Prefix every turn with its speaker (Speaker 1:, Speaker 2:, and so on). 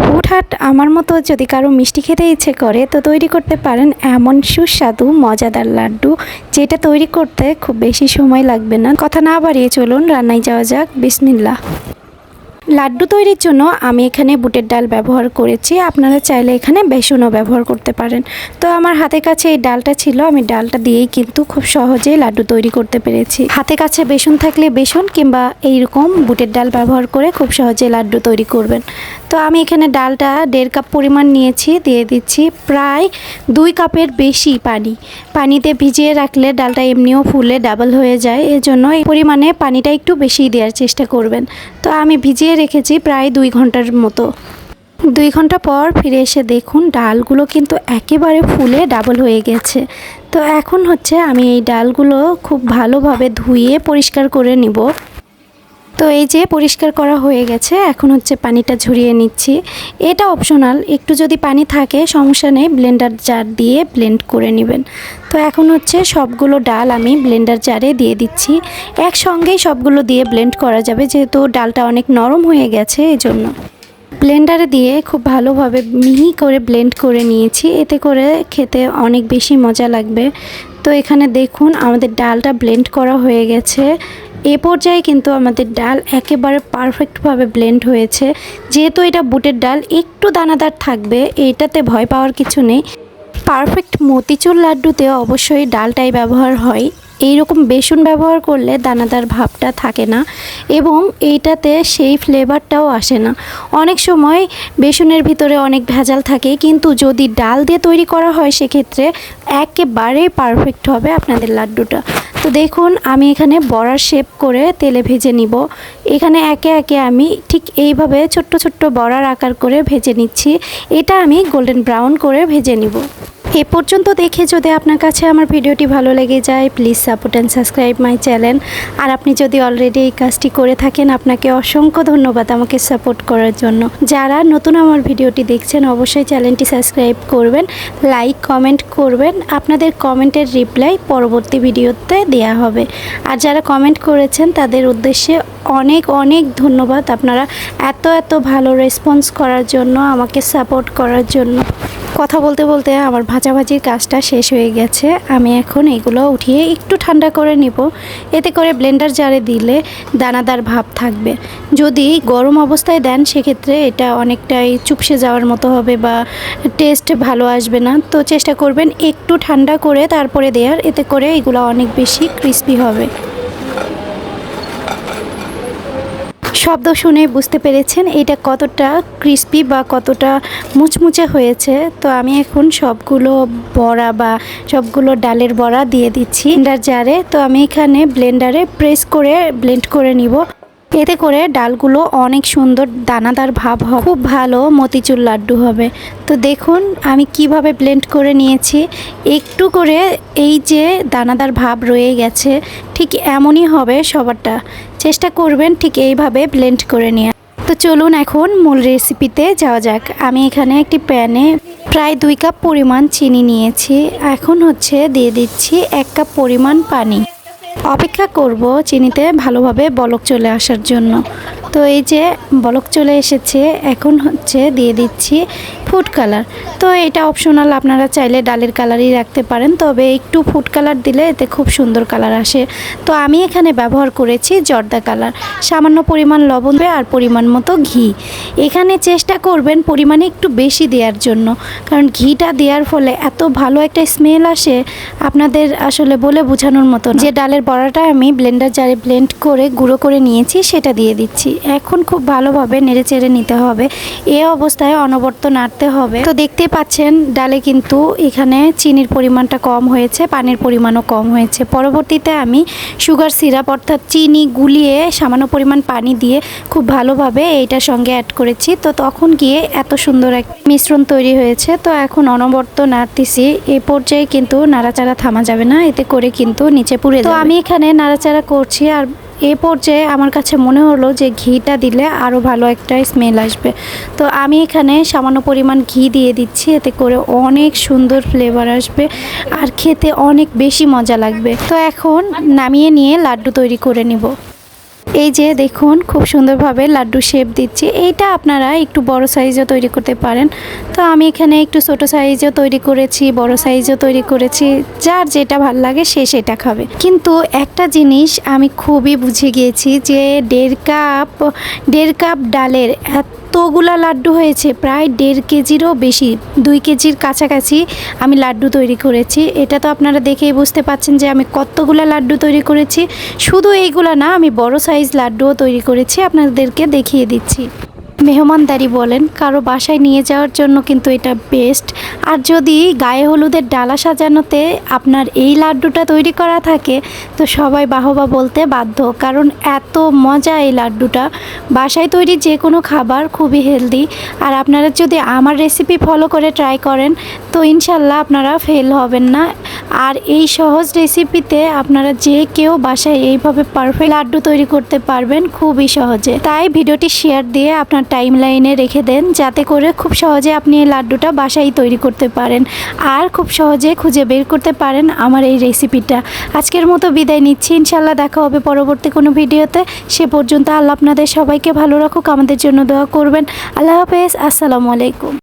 Speaker 1: হুটহাট আমার মতো যদি কারও মিষ্টি খেতে ইচ্ছে করে, তো তৈরি করতে পারেন এমন সুস্বাদু, মজাদার লাড্ডু, যেটা তৈরি করতে খুব বেশি সময় লাগবে না। কথা না বাড়িয়ে চলুন, রান্নায় যাওয়া যাক। বিসমিল্লা লাড্ডু তৈরির জন্য আমি এখানে বুটের ডাল ব্যবহার করেছি। আপনারা চাইলে এখানে বেসনও ব্যবহার করতে পারেন। তো আমার হাতে কাছে এই ডালটা ছিল। আমি ডালটা দিয়েই কিন্তু খুব সহজেই লাড্ডু তৈরি করতে পেরেছি। হাতে কাছে বেসন থাকলে বেসন কিংবা এইরকম বুটের ডাল ব্যবহার করে খুব সহজে লাড্ডু তৈরি করবেন। তো আমি এখানে ডালটা দেড় কাপ পরিমাণ নিয়েছি। দিয়ে দিচ্ছি প্রায় দুই কাপের বেশি পানি। পানিতে ভিজিয়ে রাখলে ডালটা এমনিও ফুলে ডাবল হয়ে যায়। এজন্য এই পরিমাণে পানিটা একটু বেশি দেওয়ার চেষ্টা করবেন। তো আমি ভিজিয়ে রেখেছি প্রায় দুই ঘণ্টার মতো। দুই ঘণ্টা পর ফিরে এসে দেখুন, ডালগুলো কিন্তু একেবারে ফুলে ডাবল হয়ে গেছে। তো এখন হচ্ছে আমি এই ডালগুলো খুব ভালোভাবে ধুয়ে পরিষ্কার করে নিব। তো এই যে পরিষ্কার করা হয়ে গেছে, এখন হচ্ছে পানিটা ঝরিয়ে নিচ্ছি। এটা অপশনাল একটু যদি পানি থাকে, সমস্যা নেই ব্লেন্ডার জার দিয়ে ব্লেন্ড করে নেবেন। তো এখন হচ্ছে সবগুলো ডাল আমি ব্লেন্ডার জারে দিয়ে দিচ্ছি। একসঙ্গেই সবগুলো দিয়ে ব্লেন্ড করা যাবে, যেহেতু ডালটা অনেক নরম হয়ে গেছে এই জন্য ব্লেন্ডারে দিয়ে খুব ভালোভাবে মিহি করে ব্লেন্ড করে নিয়েছি, এতে করে খেতে অনেক বেশি মজা লাগবে। তো এখানে দেখুন, আমাদের ডালটা ব্লেন্ড করা হয়ে গেছে। এ পর্যায়ে কিন্তু আমাদের ডাল একেবারে পারফেক্টভাবে ব্লেন্ড হয়েছে। যেহেতু এটা বুটের ডাল, একটু দানাদার থাকবে, এটাতে ভয় পাওয়ার কিছু নেই। পারফেক্ট মতিচুর লাড্ডুতে অবশ্যই ডালটাই ব্যবহার হয়। এই রকম বেসন ব্যবহার করলে দানাদার ভাবটা থাকে না এবং এইটাতে সেই ফ্লেভারটাও আসে না। অনেক সময় বেসনের ভিতরে অনেক ভেজাল থাকে, কিন্তু যদি ডাল দিয়ে তৈরি করা হয়, সেক্ষেত্রে একেবারেই পারফেক্ট হবে আপনাদের লাড্ডুটা। তো দেখুন, আমি এখানে বড়ার শেপ করে তেলে ভেজে নিব। এখানে একে একে আমি ঠিক এইভাবে ছোট্ট ছোট্ট বড়ার আকার করে ভেজে নিচ্ছি। এটা আমি গোল্ডেন ব্রাউন করে ভেজে নিব। এ পর্যন্ত দেখে যদি আপনার কাছে আমার ভিডিওটি ভালো লেগে যায় please support and subscribe my channel আর আপনি যদি অলরেডি এই কাজটি করে থাকেন, আপনাকে অসংখ্য ধন্যবাদ আমাকে সাপোর্ট করার জন্য। যারা নতুন আমার ভিডিওটি দেখছেন, অবশ্যই চ্যানেলটি সাবস্ক্রাইব করবেন লাইক কমেন্ট করবেন। আপনাদের কমেন্টের রিপ্লাই পরবর্তী ভিডিওতে দেয়া হবে। আর যারা কমেন্ট করেছেন, তাদের উদ্দেশ্যে অনেক অনেক ধন্যবাদ আপনারা এত এত ভালো রেসপন্স করার জন্য, আমাকে সাপোর্ট করার জন্য। কথা বলতে বলতে আমার ভাজাভাজির কাজটা শেষ হয়ে গেছে। আমি এখন এগুলো উঠিয়ে একটু ঠান্ডা করে নিব। এতে করে ব্লেন্ডার জারে দিলে দানাদার ভাব থাকবে। যদি গরম অবস্থায় দেন, সেক্ষেত্রে এটা অনেকটাই চুপসে যাওয়ার মতো হবে বা টেস্ট ভালো আসবে না। তো চেষ্টা করবেন একটু ঠান্ডা করে তারপরে দেওয়ার এতে করে এগুলো অনেক বেশি ক্রিস্পি হবে। শব্দ শুনে বুঝতে পেরেছেন এটা কতটা ক্রিস্পি বা কতটা মুচমুচে হয়েছে। তো আমি এখন সবগুলো বড়া বা সবগুলো ডালের বড়া দিয়ে দিচ্ছি ব্লেন্ডার জারে। তো আমি এখানে ব্লেন্ডারে প্রেস করে ব্লেন্ড করে নিব। এতে করে ডালগুলো অনেক সুন্দর দানাদার ভাব হবে। খুব ভালো মতিচুর লাড্ডু হবে। তো দেখুন, আমি কীভাবে ব্লেন্ড করে নিয়েছি। একটু করে এই যে দানাদার ভাব রয়ে গেছে, ঠিক এমনই হবে সবারটা। চেষ্টা করবেন ঠিক এইভাবে ব্লেন্ড করে নিয়ে তো চলুন এখন মূল রেসিপিতে যাওয়া যাক। আমি এখানে একটি প্যানে প্রায় দুই কাপ পরিমাণ চিনি নিয়েছি। এখন হচ্ছে দিয়ে দিচ্ছি এক কাপ পরিমাণ পানি। অপেক্ষা করব চিনিতে ভালোভাবে বলক চলে আসার জন্য। তো এই যে বলক চলে এসেছে, এখন হচ্ছে দিয়ে দিচ্ছি ফুড কালার তো এটা অপশনাল আপনারা চাইলে ডালের কালারই রাখতে পারেন, তবে একটু ফুড কালার দিলে এতে খুব সুন্দর কালার আসে। তো আমি এখানে ব্যবহার করেছি জর্দা কালার সামান্য পরিমাণ লবণ আর পরিমাণ মতো ঘি। এখানে চেষ্টা করবেন পরিমাণে একটু বেশি দেওয়ার জন্য, কারণ ঘিটা দেওয়ার ফলে এত ভালো একটা স্মেল আসে, আপনাদের আসলে বলে বোঝানোর মতো যে ডালের বড়াটা আমি ব্লেন্ডার জারে ব্লেন্ড করে গুঁড়ো করে নিয়েছি, সেটা দিয়ে দিচ্ছি। এখন খুব ভালোভাবে নেড়ে চেড়ে নিতে হবে। এ অবস্থায় অনবর্ত নাড়তে হবে। তো দেখতে পাচ্ছেন, ডালে কিন্তু এখানে চিনির পরিমাণটা কম হয়েছে, পানির পরিমাণও কম হয়েছে। পরবর্তীতে আমি সুগার সিরাপ অর্থাৎ চিনি গুলিয়ে সামান্য পরিমাণ পানি দিয়ে খুব ভালোভাবে এইটার সঙ্গে অ্যাড করেছি। তো তখন গিয়ে এত সুন্দর এক মিশ্রণ তৈরি হয়েছে। তো এখন অনবর্ত নাড়তেছি। এ পর্যায়ে কিন্তু নাড়াচাড়া থামা যাবে না, এতে করে কিন্তু নিচে পুড়ে তো আমি এখানে নাড়াচাড়া করছি আর এ পর্যায়ে আমার কাছে মনে হলো যে ঘিটা দিলে আরও ভালো একটা স্মেল আসবে। তো আমি এখানে সামান্য পরিমাণ ঘি দিয়ে দিচ্ছি, এতে করে অনেক সুন্দর ফ্লেভার আসবে আর খেতে অনেক বেশি মজা লাগবে। তো এখন নামিয়ে নিয়ে লাড্ডু তৈরি করে নিব। এই যে দেখুন, খুব সুন্দরভাবে লাড্ডু শেপ দিচ্ছি। এইটা আপনারা একটু বড় সাইজও তৈরি করতে পারেন। তো আমি এখানে একটু ছোট সাইজও তৈরি করেছি, বড় সাইজও তৈরি করেছি। যার যেটা ভালো লাগে সে সেটা খাবে। কিন্তু একটা জিনিস আমি খুবই বুঝে গিয়েছি যে দেড় কাপ দেড় কাপ ডালের এতগুলা লাড্ডু হয়েছে? প্রায় দেড় কেজিরও বেশি। দুই কেজির কাছাকাছি আমি লাড্ডু তৈরি করেছি। এটা তো আপনারা দেখেই বুঝতে পাচ্ছেন যে আমি কতগুলা লাড্ডু তৈরি করেছি। শুধু এইগুলা না, আমি বড় সাইজ লাড্ডুও তৈরি করেছি। আপনাদেরকে দেখিয়ে দিচ্ছি। মেহমানদারি বলেন, কারও বাসায় নিয়ে যাওয়ার জন্য কিন্তু এটা বেস্ট আর যদি গায়ে হলুদের ডালা সাজানোতে আপনার এই লাড্ডুটা তৈরি করা থাকে, তো সবাই বাহবা বলতে বাধ্য। কারণ এত মজা এই লাড্ডুটা। বাসায় তৈরি যে কোনো খাবার খুবই হেলদি আর আপনারা যদি আমার রেসিপি ফলো করে ট্রাই করেন, তো ইনশাল্লাহ আপনারা ফেল হবেন না। আর এই সহজ রেসিপিতে আপনারা যে কেউ বাসায় এইভাবে পারফেক্ট লাড্ডু তৈরি করতে পারবেন খুবই সহজে। তাই ভিডিওটি শেয়ার দিয়ে আপনার টাইম লাইনে রেখে দেন যাতে করে খুব সহজে আপনি এই লাড্ডুটা বাসায় তৈরি করতে পারেন। আর খুব সহজে খুঁজে বের করতে পারেন আমার এই রেসিপিটা আজকের মতো বিদায় নিচ্ছি। ইনশাল্লাহ দেখা হবে পরবর্তী কোনো ভিডিওতে। সে পর্যন্ত আল্লাহ আপনাদের সবাইকে ভালো রাখুক, আমাদের জন্য দোয়া করবেন। আল্লাহ হাফেজ। আসসালামু আলাইকুম।